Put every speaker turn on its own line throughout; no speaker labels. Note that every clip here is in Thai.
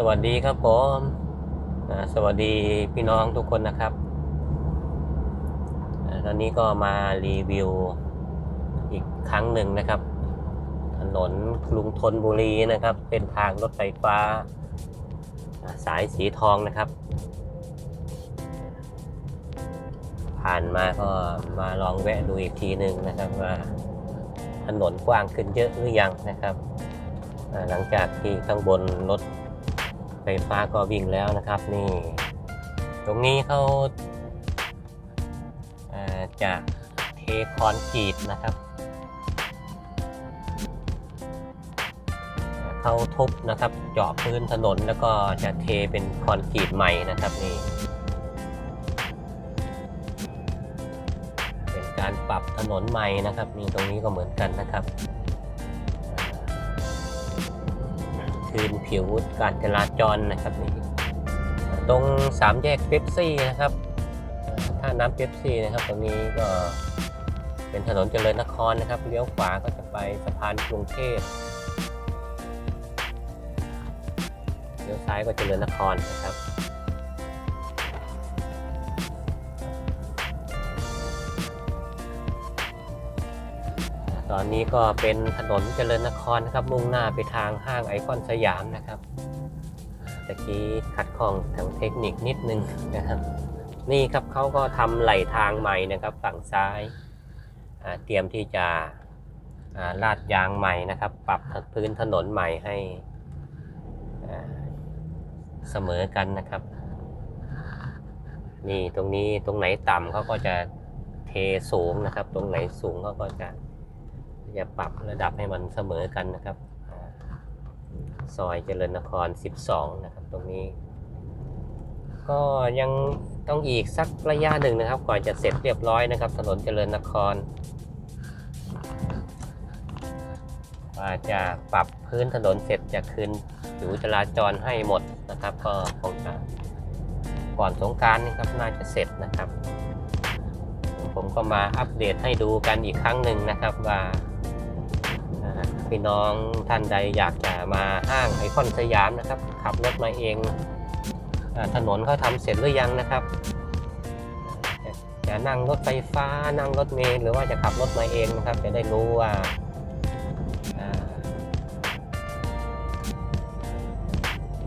สวัสดีครับผมสวัสดีพี่น้องทุกคนนะครับ ตอนนี้ก็มารีวิวอีกครั้งหนึ่งนะครับ ถนนกรุงธนบุรีนะครับ เป็นทางรถไฟฟ้า สายสีทองนะครับ ผ่านมาก็มาลองแวะดูอีกทีหนึ่งนะครับว่าถนนกว้างขึ้นเยอะหรือยังนะครับ หลังจากที่ข้างบนรถ ฟฟ้าก็วิ่งแล้วนะครับนี่ ตรงนี้เขาอ่าจะเทคอนกรีตนะครับ เขาทุบนะครับเจาะพื้นถนนแล้วก็จะเทเป็นคอนกรีตใหม่นะครับนี่เป็นการปรับถนนใหม่นะครับนี่ตรงนี้ก็เหมือนกันนะครับ คืนผิวการจราจรนะครับนี่ตรงสามแยกเป๊ปซี่นะครับท่าน้ำเป๊ปซี่นะครับ ตรงนี้ก็เป็นถนนเจริญนครนะครับเลี้ยวขวาก็จะไปสะพานกรุงเทพเลี้ยวซ้ายก็เจริญนครนะครับ ตอนนี้ก็เป็นถนนเจริญนครนะครับ มุ่งหน้าไปทางห้างไอคอนสยามนะครับตะกี้ขัดข้องทางเทคนิคนิดนึงนะครับ นี่ครับเขาก็ทำไหลทางใหม่นะครับ ฝั่งซ้ายเตรียมที่จะาลาดยางใหม่นะครับ ปรับพื้นถนนใหม่ให้เสมอกันนะครับ นี่ตรงนี้ตรงไหนต่ำเขาก็จะเทสูงนะครับ ตรงไหนสูงเขาก็จะ จะปรับระดับให้มันเสมอกันนะครับ ซอยเจริญนคร 12 นะครับ ตรงนี้ ก็ยังต้องอีกสักระยะหนึ่งนะครับ ก่อนจะเสร็จเรียบร้อยนะครับ ถนนเจริญนครว่าจะปรับพื้นถนนเสร็จจะคืนผิวจราจรให้หมดนะครับ ก็คงจะก่อนสงการนี่ครับน่าจะเสร็จนะครับ ผมก็มาอัปเดตให้ดูกันอีกครั้งหนึ่งนะครับว่า พี่น้องท่านใดอยากจะมาห้างไอคอนสยามนะครับ ขับรถมาเองอถนนเขาทำเสร็จหรือยังนะครับจะนั่งรถไฟฟ้านั่งรถเมล์หรือว่าจะขับรถมาเองนะครับ จะได้รู้ว่าอ่า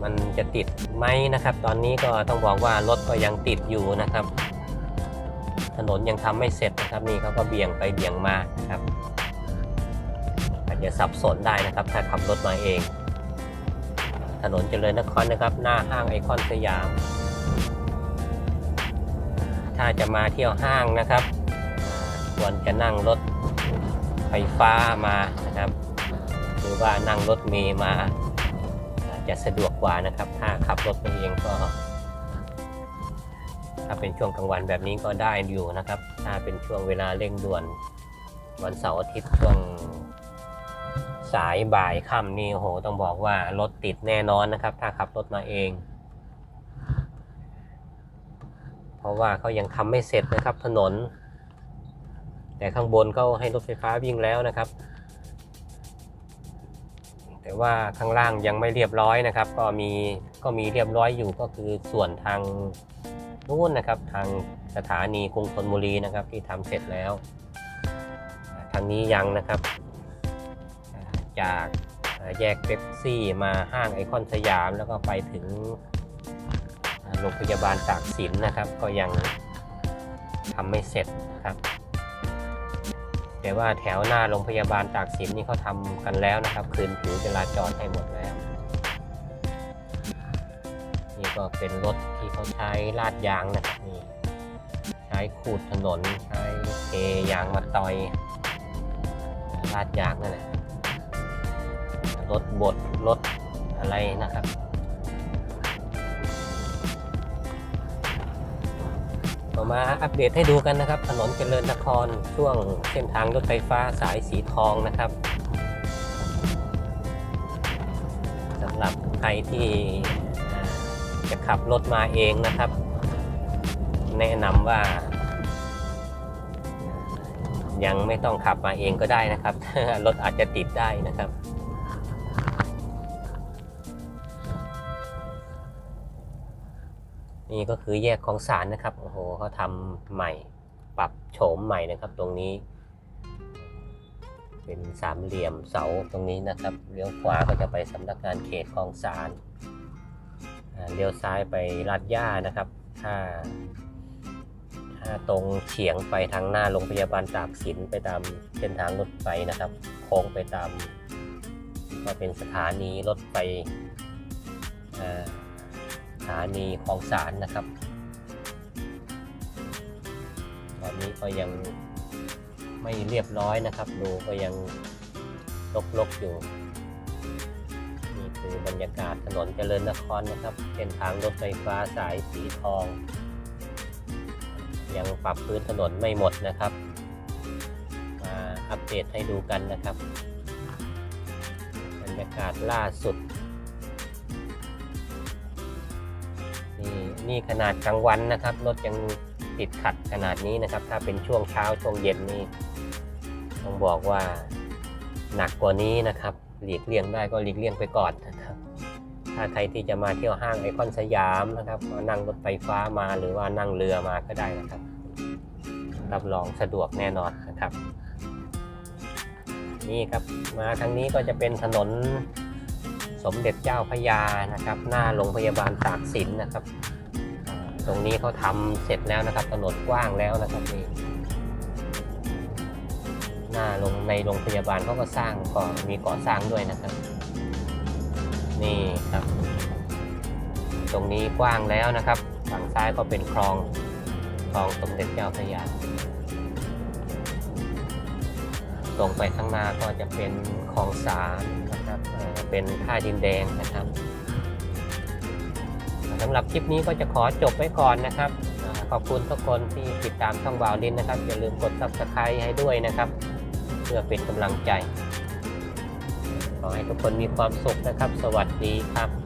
มันจะติดไหมนะครับ ตอนนี้ก็ต้องบอกว่ารถก็ยังติดอยู่นะครับ ถนนยังทำไม่เสร็จนะครับนี่เขาก็เบี่ยงไปเบี่ยงมานะครับ อาจจะสับสนได้นะครับ ถ้าขับรถมาเอง ถนนเจริญนครนะครับ หน้าห้างไอคอนสยาม ถ้าจะมาเที่ยวห้างนะครับ ควรจะนั่งรถไฟฟ้ามานะครับ หรือว่านั่งรถเมล์มาจจะสะดวกกว่านะครับ ถ้าขับรถมาเองก็ ถ้าเป็นช่วงกลางวันแบบนี้ก็ได้อยู่นะครับ ถ้าเป็นช่วงเวลาเร่งด่วนวันเสาร์อาทิตย์ช่วง สายบ่ายค่ำนี่โอ้โหต้องบอกว่ารถติดแน่นอนนะครับ ถ้าขับรถมาเอง เพราะว่าเขายังทำไม่เสร็จนะครับถนน แต่ข้างบนเขาให้รถไฟฟ้าวิ่งแล้วนะครับ แต่ว่าข้างล่างยังไม่เรียบร้อยนะครับ ก็มีก็มีเรียบร้อยอยู่ก็คือส่วนทางนู่นนะครับ ทางสถานีกรุงธนบุรีนะครับ ที่ทำเสร็จแล้ว ทางนี้ยังนะครับ จากแยกเป๊ปซี่มาห้างไอคอนสยาม แล้วก็ไปถึงโรงพยาบาลตากสินนะครับ ก็ยังทำไม่เสร็จครับ แต่ว่าแถวหน้าโรงพยาบาลตากสินนี่เขาทำกันแล้วนะครับ คืนผิวจราจรให้หมดแล้ว นี่ก็เป็นรถที่เขาใช้ลาดยางนะครับนี่ใช้ขูดถนนใช้เทยางมาต่อยลาดยางนั่นแหละ รถบดรถอะไรนะครับก็มาอัปเดตให้ดูกันนะครับ ถนนเจริญนครช่วงเส้นทางรถไฟฟ้าสายสีทองนะครับสำหรับใครที่จะขับรถมาเองนะครับ แนะนำว่า ยังไม่ต้องขับมาเองก็ได้นะครับ รถอาจจะติดได้นะครับ นี่ก็คือแยกของสารนะครับโอ้โหเขาทำใหม่ปรับโฉมใหม่นะครับตรงนี้ เป็นสามเหลี่ยมเสาตรงนี้นะครับเลี้ยวขวาก็จะไปสำนักงานเขตคลองสารเลี้ยวซ้ายไปลาดย่านะครับ ถ้าถ้าตรงเฉียงไปทางหน้าโรงพยาบาลตากสินไปตามเส้นทางรถไฟนะครับ โค้งไปตาม ก็เป็นสถานีรถไฟอ่า ถานีคลองสารนะครับ ตอนนี้ก็ยังไม่เรียบร้อยนะครับ ดูก็ยังลกๆอยู่ นี่คือบรรยากาศถนนเจริญนครนะครับเส้นทางรถไฟฟ้าสายสีทอง ยังปรับพื้นถนนไม่หมดนะครับมาอัปเดตให้ดูกันนะครับ บรรยากาศล่าสุด นี่ขนาดกลางวันนะครับรถยังติดขัดขนาดนี้นะครับ ถ้าเป็นช่วงเช้าช่วงเย็นนี่ต้องบอกว่าหนักกว่านี้นะครับหลีกเลี่ยงได้ก็หลีกเลี่ยงไปก่อนนะครับ ถ้าใครที่จะมาเที่ยวห้างไอคอนสยามนะครับมานั่งรถไฟฟ้ามาหรือว่านั่งเรือมาก็ได้นะครับ รับรองสะดวกแน่นอนนะครับ นี่ครับมาทางนี้ก็จะเป็นถนนสมเด็จเจ้าพระยานะครับ หน้าโรงพยาบาลตากสินนะครับ ตรงนี้เขาทำเสร็จแล้วนะครับถนนกว้างแล้วนะครับนี่หน้าโรงในโรงพยาบาลเขาก็สร้างก่อมีก่อสร้างด้วยนะครับ นี่ครับ ตรงนี้กว้างแล้วนะครับ ฝั่งซ้ายก็เป็นคลองคลองสมเด็จเจ้าพระยาตรงไปข้างหน้าก็จะเป็นคลองสารนะครับเป็นท่าดินแดงนะครับ สำหรับคลิปนี้ก็จะขอจบไว้ก่อนนะครับ ขอบคุณทุกคนที่ติดตามช่องบาวดินนะครับ อย่าลืมกด subscribe ให้ด้วยนะครับ เพื่อเป็นกำลังใจ ขอให้ทุกคนมีความสุขนะครับ สวัสดีครับ